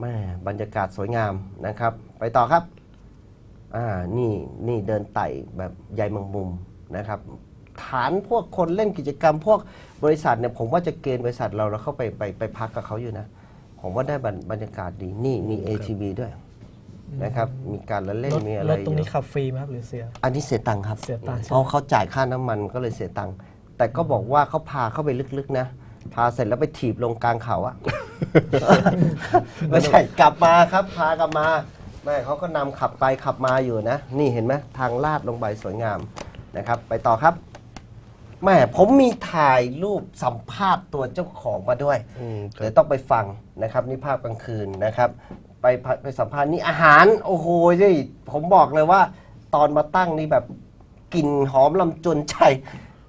แม่บรรยากาศสวยงามนะครับ ไปต่อครับอ่านี่นี่เดินไต่แบบใยแมังมุมนะครับ ฐานพวกคนเล่นกิจกรรม พวกบริษัทเนี่ยผมว่าจะเกณฑ์บริษัทเราแล้วเข้าไปไปไปพักกับเขาอยู่นะ ผมว่าได้บรรบรรยากาศดีนี่มี ATV ด้วยนะครับ มีการละเล่นรถมีอะไรรถตรงนี้อยู่ขับฟรีไหมครับหรือเสีย อันนี้เสียตังค์ครับเสียตังค์ใช่ไหมเพราะเขาจ่ายค่าน้ำมันก็เลยเสียตังค์แต่ก็บอกว่าเขาพาเข้าไปลึกๆนะ พาเสร็จแล้วไปถีบลงกลางเขาอะ ไม่ใช่กลับมาครับ พากลับมาแม่เขาก็นำขับไปขับมาอยู่นะ นี่เห็นไหมทางลาดลงไปสวยงามนะครับ ไปต่อครับแม่ผมมีถ่ายรูปสัมภาษณ์ตัวเจ้าของมาด้วยอืมเดี๋ยวต้องไปฟังนะครับ นี่ภาพกลางคืนนะครับ ไปพะไปสัมภาษณ์นี่อาหาร โอ้โหนี่ผมบอกเลยว่า ตอนมาตั้งนี่แบบกลิ่นหอมลำจนใจ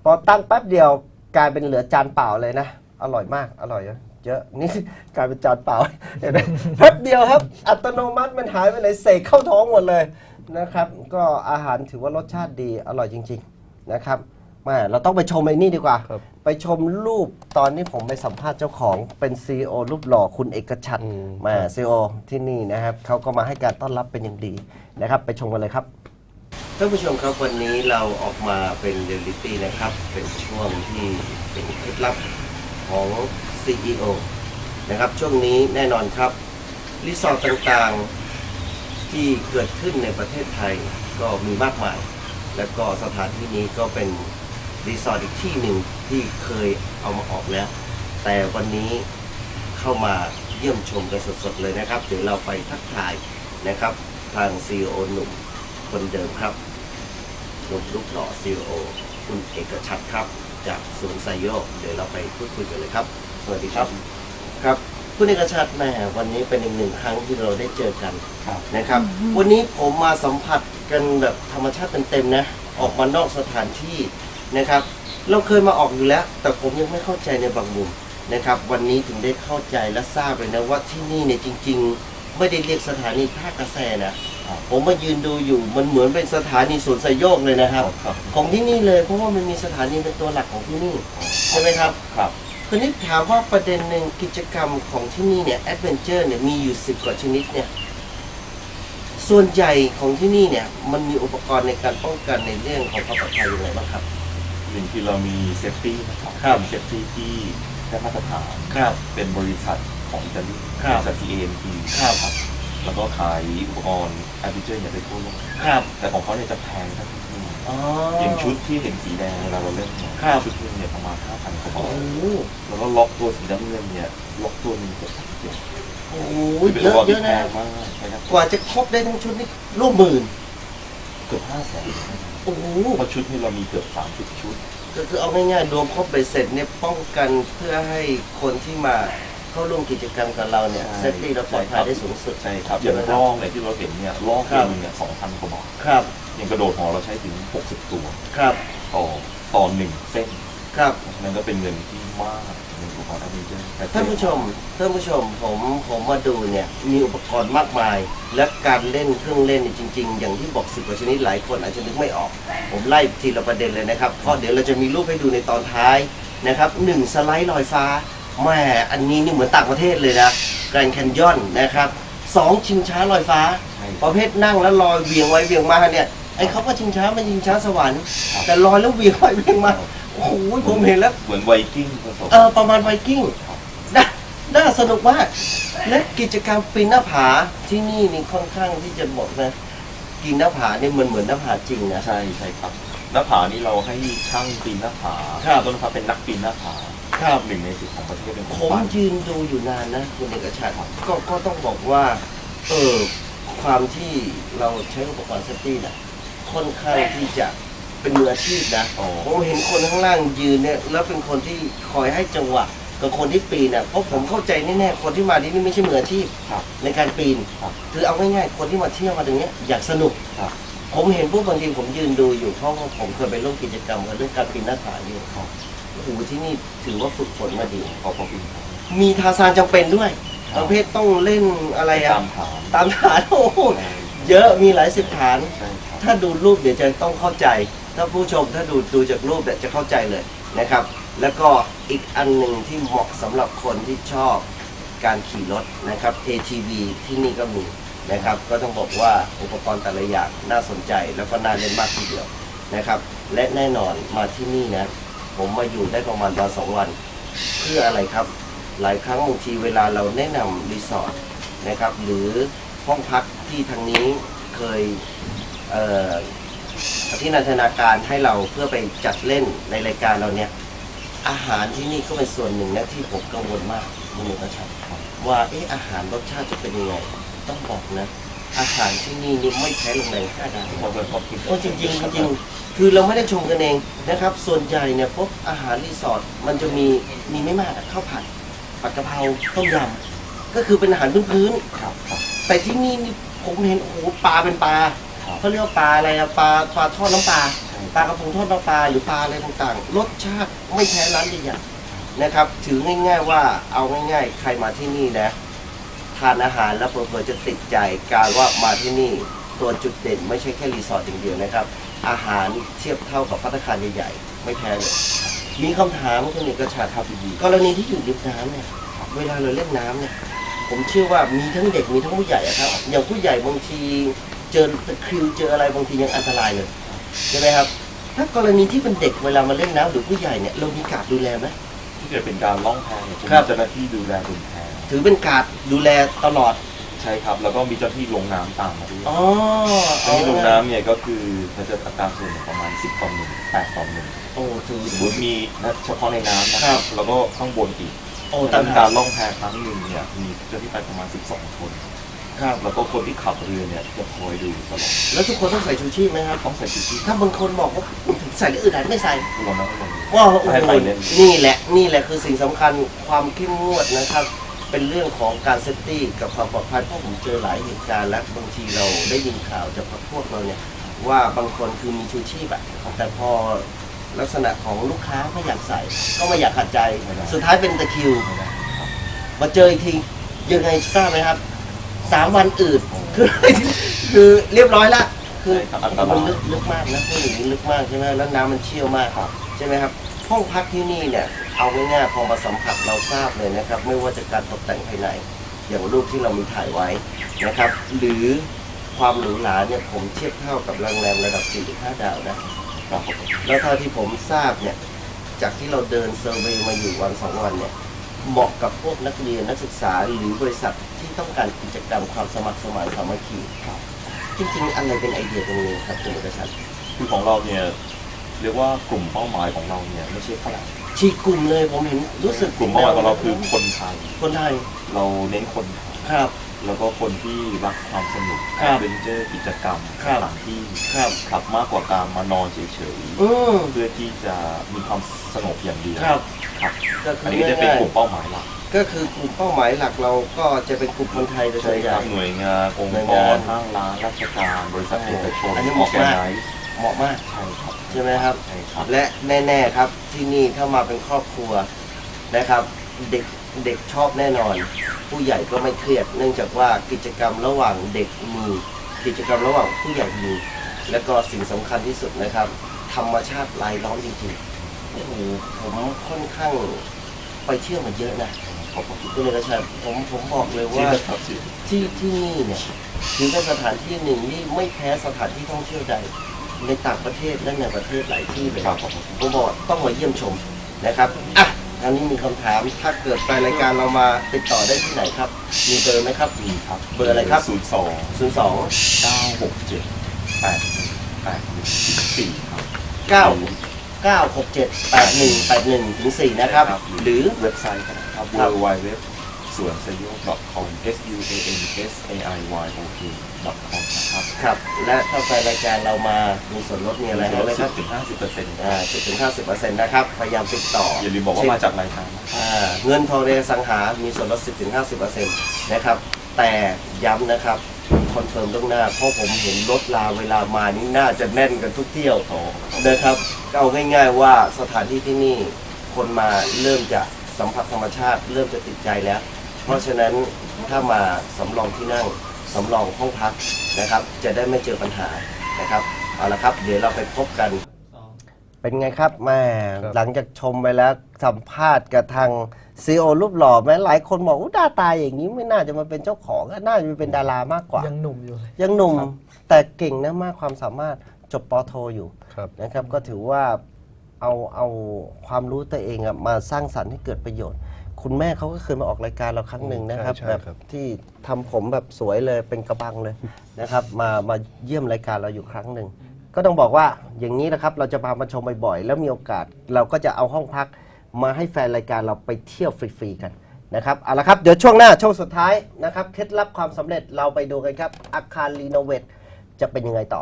พอตั้งแป๊บเดียวกลายเป็นเหลือจานเปล่าเลยนะ อร่อยมากอร่อยเยอะ เยอะนี่กลายเป็นจานเปล่าเห็นไหมแป๊บเดียวครับ อัตโนมัติมันหายไปไหนเสกเข้าท้องหมดเลยนะครับ ก็อาหารถือว่ารสชาติดีอร่อยจริง ๆนะครับแม่เราต้องไปชมไอ้นี่ดีกว่า ครับ ไปชมรูปตอนนี้ผมไปสัมภาษณ์เจ้าของเป็น CEO รูปหล่อคุณเอกชัดอืมมา CEO ที่นี่นะครับเขาก็มาให้การต้อนรับเป็นอย่างดีนะครับ ไปชมกันเลยครับ ท่านผู้ชมครับวันนี้เราออกมาเป็นเรียลลิตี้นะครับ เป็นช่วงที่เป็นเคล็ดลับ ของ CEO นะครับช่วงนี้แน่นอนครับรีสอร์ทต่างๆที่เกิดขึ้นในประเทศไทยก็มีมากมาย แล้วก็สถานที่นี้ก็เป็นรีสอร์ทอีกที่หนึ่งที่เคยเอามาออกแล้ว แต่วันนี้เข้ามาเยี่ยมชมกันสดๆเลยนะครับ เดี๋ยวเราไปทักทายนะครับ ทาง CEO หนุ่มคนเดิมครับหนุ่มรูปหล่อ CEO คุณเอกชัดครับ จากสวนไซโยกเดี๋ยวเราไปพูดคุยกันเลยครับ สวัสดีครับ ครับคุณเอกชัดแหม่วันนี้เป็นอีกหนึ่งครั้งที่เราได้เจอกันครับ นะครับ วันนี้ผมมาสัมผัสกันแบบธรรมชาติเต็มๆนะ ออกมานอกสถานที่นะครับ เราเคยมาออกอยู่แล้ว แต่ผมยังไม่เข้าใจในบางมุมนะครับ วันนี้ถึงได้เข้าใจและทราบเลยนะว่าที่นี่เนี่ยจริง ๆ ไม่ได้เรียกสถานีท่ากระแสนะ ผมมายืนดูอยู่มันเหมือนเป็นสถานีสวนสยโยกเลยนะครับครับ ของที่นี่เลยเพราะว่ามันมีสถานีเป็นตัวหลักของที่นี่ใช่ไหมครับครับคือนี่ถามว่าประเด็นหนึ่งกิจกรรมของที่นี่เนี่ยแอดเวนเจอร์เนี่ยมีอยู่สิบกว่าชนิดเนี่ยส่วนใหญ่ของที่นี่เนี่ยมันมีอุปกรณ์ในการป้องกันในเรื่องของความปลอดภัยยังไงบ้างครับหนึ่งคือเรามีเซฟตี้นะครับครับเป็นเซฟตี้ที่ได้มาตรฐานครับเป็นบริษัทของอิตาลีครับบริษัท CAMP ครับ แล้วก็ขายอุปกรณ์แอดเวนเจอร์เนี่ยไปทั่วโลกครับแต่ของเขาเนี่ยจะแพงสักนิดนึงอ๋ออย่างชุดที่เห็นสีแดงเวลาเราเล่นเนี่ยครับ ชุดหนึงเนี่ยประมาณ5,000กว่าบาโอ้ทโหแล้วก็ล็อกตัวสีน้ำเงินเนี่ยล็อกตัวหนึงเกือบสามเจ็ดโอ้โหคือเป็นเยอุปอะกรณ์เยที่อะแพนะ งมากใช่ครับกว่าจะครบได้ทั้งชุดนี่ร่วมหมื่น เกือบห้าแสนโอ้โหเพราะชุดนี่เรามีเกือบสามสิบชุด ก็คือเอาง่ายๆรวมครบเบ็ดเสร็จเนี่ยป้องกันเพื่อให้คนที่มา เข้าร่วมกิจกรรมกับเราเนี่ยใช่เซฟตี้และปลอดภัยได้สูงสุด ใช่ครับอย่างล่องเนี่ยที่เราเห็นเนี่ยล่องครับเดียวเนี่ยสองพันกว่าบาทครับอย่างกระโดดหอเราใช้ถึง 60 ตัวครับต่อต่อหนึ่งเส้นครับนั่นก็เป็นเงินที่มากในอุปกรณ์แอดเวนเจอร์แต่ท่านผู้ชมท่านผู้ชมผมผมมาดูเนี่ยมีอุปกรณ์มากมาย และการเล่นเครื่องเล่นเนี่ยจริง ๆ อย่างที่บอกสิบกว่าชนิดหลายคนอาจจะนึกไม่ออก ผมไล่ทีละประเด็นเลยนะครับเพราะเดี๋ยวเราจะมีรูปให้ดูในตอนท้ายนะครับหนึ่งสไลด์ลอยฟ้า แหม่อันนี้นี่เหมือนต่างประเทศเลยนะแกรนด์แคนยอนนะครับสองชิงช้าลอยฟ้า ใช่ ประเภทนั่งแล้วลอยเวียงไว้เวียงมาเนี่ยไอ้เขาก็ชิงช้ามันชิงช้าสวรรค์แต่ลอยแล้วเวียงไว้เวียงมาโอ้โหผมเห็นแล้ว เหมือนไวกิ้งผสม เออประมาณไวกิ้งน่าน่าสนุกมาก และกิจกรรมปีนหน้าผาที่นี่นี่ค่อนข้างที่จะบอกนะกินหน้าผาเนี่ยมันเหมือนหน้าผาจริงนะ ใช่ใช่ครับ หน้าผานี่เราให้ช่างปีนหน้าผาครับ ต้นผาเป็นนักปีนหน้าผา ครับหนึ่งในสิบของประเทศเป็นคผนมปั้นยืนดูอยู่นานนะคุณเอกชัยก็ก็ต้องบอกว่าเออความที่เราใช้อุปกรณ์เซฟตี้นะค่อนข้างที่จะเป็นมืออาชีพนะอ๋อผมเห็นคนข้างล่างยืนเนี่ยแล้วเป็นคนที่คอยให้จังหวะกับคนที่ปีนน่ะเพราะผมเข้าใจแน่ๆคนที่มาที่นี่ไม่ใช่มืออาชีพครับในการปีนครับคือเอาง่ายๆคนที่มาเที่ยวมาตรงเนี้ยอยากสนุก ครับ ผมเห็นพวกบางทีผมยืนดูอยู่เพราะว่าผมเคยไปร่วมกิจกรรมกับเรื่องการปีนหน้าผาอยู่ครับ โอ้โหที่นี่ถือว่าฝึกฝนมาดีขอบพระคุณครับมีทาซานจำเป็นด้วยคปรับระเภทต้องเล่นอะไรอะตามฐานตามฐานโอ้โหเยอะมีหลายสิบฐาน ใช่ครับ ถ้าดูรูปเดี๋ยวจะต้องเข้าใจ ถ้าผู้ชมถ้าดูดูจากรูปเนี่ยจะเข้าใจเลยนะครับ แล้วก็อีกอันหนึ่งที่เหมาะสำหรับคนที่ชอบการขี่รถนะครับ ATV ที่นี่ก็มีนะครับ ก็ต้องบอกว่าอุปกรณ์แต่ละอย่างน่าสนใจ แล้วก็น่าเล่นมากทีเดียวนะครับ และแน่นอนมาที่นี่นะ ผมมาอยู่ได้ประมาณวันสองวัน เพื่ออะไรครับ หลายครั้งบางทีเวลาเราแนะนำรีสอร์ทนะครับ หรือห้องพักที่ทางนี้เคยเที่นันทนาการให้เราเพื่อไปจัดเล่นในรายการเราเนี่ย อาหารที่นี่ก็เป็นส่วนหนึ่งนะที่ผมกังวลมากคุณหนุ่มชัยว่าเอ๊ะอาหารรสชาติจะเป็นยังไง ต้องบอกนะ อาหารที่นี่นี่ไม่แพ้โรงแรมห้าดาวพอเป็นพอกินโอ้จริงๆจริงๆคือเราไม่ได้ชมกันเองนะครับ ส่วนใหญ่เนี่ยพวกอาหารรีสอร์ทมันจะมีมีไม่มากอะข้าวผัดผัดกะเพราต้มยำก็คือเป็นอาหารพื้นครับครับๆแต่ที่นี่นี่ผมเห็นโอ้โหปลาเป็นปลาครับเขาเรียกว่าปลาอะไรอะปลาปลาทอดน้ำปลาใช่ปลากระพงทอดน้ำปลาหรือปลาอะไรต่างๆ รสชาติไม่แพ้ร้านใหญ่ๆนะครับ ถือง่าย ๆ ว่าเอาง่าย ๆ ใครมาที่นี่นะ ทานอาหารแล้วเผื่อๆจะติดใจการว่ามาที่นี่ตัวจุดเด่นไม่ใช่แค่รีสอร์ทอย่างเดียวนะครับ อาหารเทียบเท่ากับพัตตาคารใหญ่ๆ ไม่แพ้เลยมีคำถามคุณเอกชาติครับกรณีที่อยู่ริมน้ำเนี่ยเวลาเราเล่นน้ำเนี่ยผมเชื่อว่ามีทั้งเด็กมีทั้งผู้ใหญ่อะครับอย่างผู้ใหญ่บางทีเจอตะคริวเจออะไรบางทียังอันตรายเลยใช่ไหมครับ ถ้ากรณีที่เป็นเด็กเวลามาเล่นน้ำหรือผู้ใหญ่เนี่ยเรามีการดูแลไหมที่จะเป็นการล่องแพเนี่ยจะครัมีบเจ้าหน้าที่ดูแลบนแพ ถือเป็นการดูแลตลอด ใช่ครับ แล้วก็มีเจ้าหน้าที่ลงน้ำตามมาด้วยอ๋อเจ้าหน้าที่ลงน้ำเนี่ยก็คือเขาจะอัตราส่วนประมาณ 10ต่อหนึ่ง8ต่อหนึ่งโอ้ถือ สมมติมีนะเฉพาะในน้ำนะคครัรับ บ แล้วก็ข้างบนอีกโอ้ดัต่างงนั้นหาการรล่องแพครั้งหนึ่งเนี่ยมีเจ้าหน้าที่ไปประมาณ 12 คน ครับ แล้วก็คนที่ขับเรือเนี่ยจะคอยดูตลอดแล้วทุกคนต้องใส่ชูชีพไหมครับ ต้องใส่ชูชีพถ้าบางคนบอกว่าใส่แล้วอึดอัดไม่ใใส่ทุกคนต้องลงว้าวโอ้โหให้ไปเน้นนี่แหละ นี่แหละคือสิ่งสำคัญความเข้มงวดนะครับ เป็นเรื่องของการเซฟตี้กับความปลอดภัยเพราะผมเจอหลายเหตุการณ์และบางทีเราได้ยินข่าวจากพวกเราเนี่ยว่าบางคนคือมีชูชีพอะแต่พอลักษณะของลูกค้าไม่อยากใส่ ก็ไม่อยากขัดใจ สุดท้ายเป็นตะคริวไม่ได้ครับมาเจออีกทียังไงทราบไหมครับสามวันอืดคือคือเรียบร้อยละคือใช่ครับอันตรายมันลึกลึกมากนะพวกอย่างนี้ลึกมากใช่ไหมแล้วน้ำมันเชี่ยวมากครับใช่ไหมครับ ห้องพักที่นี่เนี่ยเอาง่ายๆพอมาสัมผัสเราทราบเลยนะครับ ไม่ว่าจะการตกแต่งภายในอย่างรูปที่เรามีถ่ายไว้นะครับ หรือความหรูหราเนี่ยผมเทียบเท่ากับโรงแรมระดับ 4-5 ดาวนะครับแล้วเท่าที่ผมทราบเนี่ยจากที่เราเดินเซอร์เวย์มาอยู่วันสองวันเนี่ยเหมาะกับพวกนักเรียนนักศึกษาหรือบริษัทที่ต้องการกิจกรรมความสมัครสมานสามัคคีครับจริงๆ อะไรเป็นไอเดียตรงนี้ครับคุณเอกชัยคือของเราเนี่ย เรียกว่ากลุ่มเป้าหมายของเราเนี่ยไม่ใช่ฝรั่งชีกลุ่มเลยผมเห็นรู้สึกกลุ่มเป้าหมายของเราคือคนไทยคนไทยเราเน้นคนไทยครับ แล้วก็คนที่รักความสนุกครัแอบดเวนเจอร์กิจกรรมครับสถานที่ครับขับมากกว่าการมานอนเฉยอืมๆเพื่อที่จะมีความสงบอย่างเดียวครับครับก็คือันอนี้ก็จะเป็นง่ายกลุ่มเป้าหมายหลักๆก็คือกลุ่มเป้าหมายหลักเราก็จะเป็นกลุ่มคนไทยโดยส่ใช่วนใหคญ่รับหน่วยงานองหน่วยค์กงารนห้างร้านราชการบริษัทเอกชนอันนี้เหมาะมากออแกไนซ์ เหมาะมากใช่ครับใช่ไหมครับ ใช่ครับ และแน่ๆครับที่นี่ถ้ามาเป็นครอบครัวนะครับ เด็กเด็กชอบแน่นอน ผู้ใหญ่ก็ไม่เครียด เนื่องจากว่ากิจกรรมระหว่างเด็กมีกิจกรรมระหว่างผู้ใหญ่มีและก็สิ่งสำคัญที่สุดนะครับ ธรรมชาติรายล้อมจริงๆโอ้โหผมค่อนข้างไปเที่ยวมาเยอะนะขอบคุณคุณเอกชัยผมผมบอกเลยที่ว่านะครับที่ที่ที่นี่เนี่ยถือเป็นสถานที่หนึ่งที่ไม่แพ้สถานที่ท่องเที่ยวใด ในต่างประเทศและในประเทศหลายที่เลยครับผมผมบอกต้องมาเยี่ยมชมนะครับอะอันนี้มีคำถามถ้าเกิดไปรายการเรามาติดต่อได้ที่ไหนครับ มีเบอร์ไหมครับมีครับเบอร์อะไรครับ ศูนย์สอง02 เก้าหกเจ็ดแปดแปดหนึ่งสี่ครับ 9 967 8181ถึง4นะครับครับหรือ เว็บไซต์ก็ได้ครับ w ครับ w w สวนสยโย .com s u a n s a i y o k .com นะครับครับ และถ้าแฟนรายการเรามามีส่วนลดมีอะไรให้ไหมครับถึงห้าสิบเปอร์เซ็นต์อ่า10ถึง50%นะครับ พยายามติดต่อออย่าลืมบอกว่ามาจากรายการนะอ่าเงินทองในอสังหา มีส่วนลด10ถึง50%นะครับ แต่ย้ำนะครับคอนเฟิร์มล่วงหน้า เพราะผมเห็นรถลาเวลามานี่น่าจะแน่นกันทุกเที่ยวโอ้นะครับเอาง่าย ๆ ว่าสถานที่ที่นี่คนมาเริ่มจะสัมผัสธรรมชาติ เริ่มจะติดใจแล้วเพ ราะฉะนั้นถ้ามาสำรองที่นั่งสำรองห้องพักนะครับ จะได้ไม่เจอปัญหานะครับเอาละครับ เดี๋ยวเราไปพบกัน เป็นไงครับแม่ครับหลังจากชมไปแล้วสัมภาษณ์กับทางซีโอรูปหล่อแม้หลายคนบอกว่าหน้าตาอย่างนี้ไม่น่าจะมาเป็นเจ้าของน่าจะเป็นดารามากกว่า ยังหนุ่มอยู่เลย ยังหนุ่มแต่เก่งนะมากความสามารถจบปอโทอยู่ ครับ นะครับก็ถือว่าเอาเอาความรู้ตัวเองอะมาสร้างสรรค์ให้เกิดประโยชน์ คุณแม่เขาก็เคยมาออกรายการเราครั้งหนึ่งนะครับใช่แบบครับ ที่ทำผมแบบสวยเลยเป็นกระบังเลย นะครับ มามาเยี่ยมรายการเราอยู่ครั้งหนึ่งก็ต้องบอกว่าอย่างนี้นะครับเราจะพามาชมบ่อยๆแล้วมีโอกาสเราก็จะเอาห้องพัก มาให้แฟนรายการเราไปเที่ยวฟรีๆกันนะครับเอาละครับเดี๋ยวช่วงหน้าช่วงสุดท้ายนะครับเคล็ดลับความสำเร็จเราไปดูกันครับอาคารรีโนเวทจะเป็นยังไงต่อ